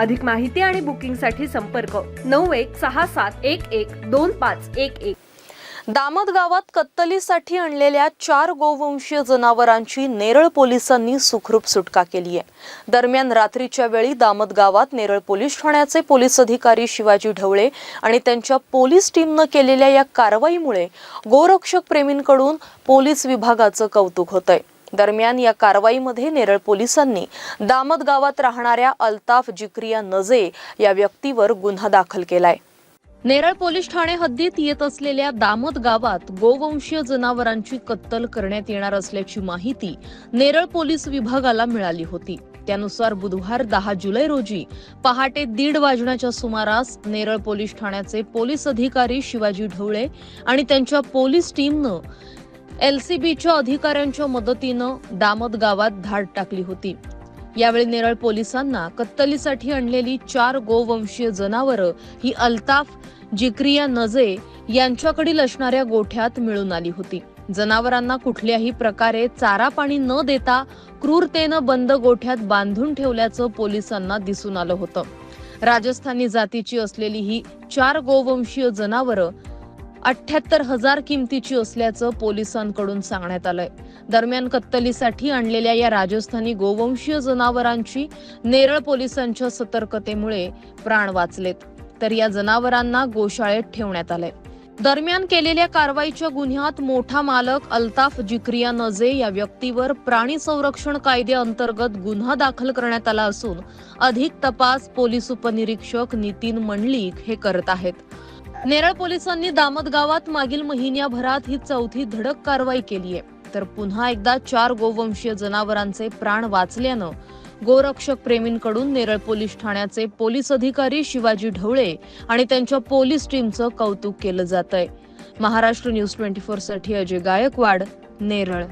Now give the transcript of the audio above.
अधिक माहिती आणि बुकिंगसाठी संपर्क नऊ एक सहा सात एक एक दोन पाच एक एक. दामद गावात कत्तलीसाठी आणलेल्या चार गोवंशीय जनावरांची नेरळ पोलिसांनी सुखरूप सुटका केली आहे. दरम्यान रात्रीच्या वेळी दामद गावात नेरळ पोलीस ठाण्याचे पोलीस अधिकारी शिवाजी ढवळे आणि त्यांच्या पोलीस टीमनं केलेल्या या कारवाईमुळे गोरक्षक प्रेमींकडून पोलीस विभागाचं कौतुक होतंय. दरम्यान या कारवाईमध्ये नेरळ पोलिसांनी दामद गावात राहणाऱ्या अल्ताफ जिक्रिया नजे या व्यक्तीवर गुन्हा दाखल केलाय. नेरळ पोलीस ठाणे हद्दीत येत असलेल्या दामद गावात गोवंशीय जनावरांची कत्तल करण्यात येणार असल्याची माहिती नेरळ पोलीस विभागाला मिळाली होती. त्यानुसार बुधवार दहा जुलै रोजी पहाटे दीड वाजण्याच्या सुमारास नेरळ पोलीस ठाण्याचे पोलीस अधिकारी शिवाजी ढवळे आणि त्यांच्या पोलीस टीमनं एलसीबीच्या अधिकाऱ्यांच्या मदतीनं दामद गावात धाड टाकली होती. यावेळी नेरळ पोलिसांना कत्तलीसाठी आणलेली चार गोवंशीय जनावरं ही अल्ताफ जिक्रिया नजे यांच्याकडील असणाऱ्या गोठ्यात मिळून आली होती. जनावरांना कुठल्याही प्रकारे चारा पाणी न देता क्रूरतेनं बंद गोठ्यात बांधून ठेवल्याचं पोलिसांना दिसून आलं होतं. राजस्थानी जातीची असलेली ही चार गोवंशीय जनावरं अठ्याहत्तर हजार किमतीची असल्याचं पोलिसांकडून सांगण्यात आलंय. दरम्यान कत्तलीसाठी आणलेल्या या राजस्थानी गोवंशीय जनावरांची नेरळ पोलिसांच्या सतर्कतेमुळे प्राण वाचलेत. तर या जनावरांना गोशाळेत ठेवण्यात आलंय. दरम्यान केलेल्या कारवाईच्या गुन्ह्यात मोठा मालक अल्ताफ जिक्रिया नजे या व्यक्तीवर प्राणी संरक्षण कायद्याअंतर्गत गुन्हा दाखल करण्यात आला असून अधिक तपास पोलीस उपनिरीक्षक नितीन मंडलिक हे करत आहेत. नेरळ पोलिसांनी दामद गावात मागील महिन्याभरात ही चौथी धडक कारवाई केली आहे. तर पुन्हा एकदा चार गोवंशीय जनावरांचे प्राण वाचल्यानं गोरक्षक प्रेमींकडून नेरळ पोलीस ठाण्याचे पोलीस अधिकारी शिवाजी ढवळे आणि त्यांच्या पोलीस टीमचं कौतुक केलं जात आहे महाराष्ट्र न्यूज ट्वेंटी फोरसाठी अजय गायकवाड नेरळ.